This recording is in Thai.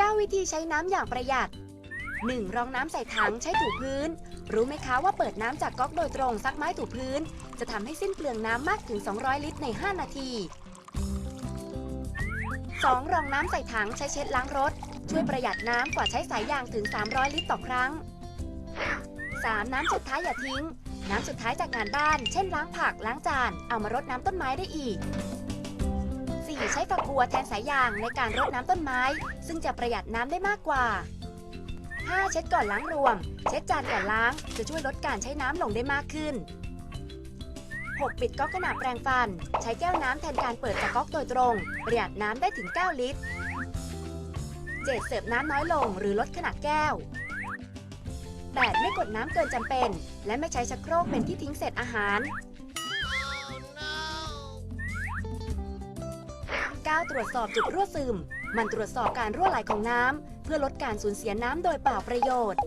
9 วิธีใช้น้ำอย่างประหยัด 1. รองน้ำใส่ถังใช้ถูพื้น รู้ไหมคะว่าเปิดน้ำจากก๊อกโดยตรงซักไม้ถูพื้น จะทำให้สิ้นเปลืองน้ำมากถึง 200 ลิตรใน 5 นาที 2. รองน้ำใส่ถังใช้เช็ดล้างรถ ช่วยประหยัดน้ำกว่าใช้สายยางถึง 300 ลิตรต่อครั้ง 3. น้ำสุดท้ายอย่าทิ้ง น้ำสุดท้ายจากงานบ้าน เช่นล้างผักล้างจาน เอามารดน้ำต้นไม้ได้อีก ช้ฝักบัวแทนสายยางในการรดน้ำต้นไม้ ซึ่งจะประหยัดน้ำได้มากกว่า 5. เช็ดก่อนล้างรวม เช็ดจานก่อนล้าง จะช่วยลดการใช้น้ำลงได้มากขึ้น 6. ปิดก๊อกขนาดแปรงฟัน ใช้แก้วน้ำแทนการเปิดจากก๊อกโดยตรง ประหยัดน้ำได้ถึง 9 ลิตร 7. เสิร์ฟน้ำน้อยลงหรือลดขนาดแก้ว 8. ไม่กดน้ำเกินจำเป็น และไม่ใช้ชักโครกเป็นที่ทิ้งเศษอาหาร ตรวจสอบจุดรั่วซึม มันตรวจสอบการรั่วไหลของน้ำเพื่อลดการสูญเสียน้ำโดยเปล่าประโยชน์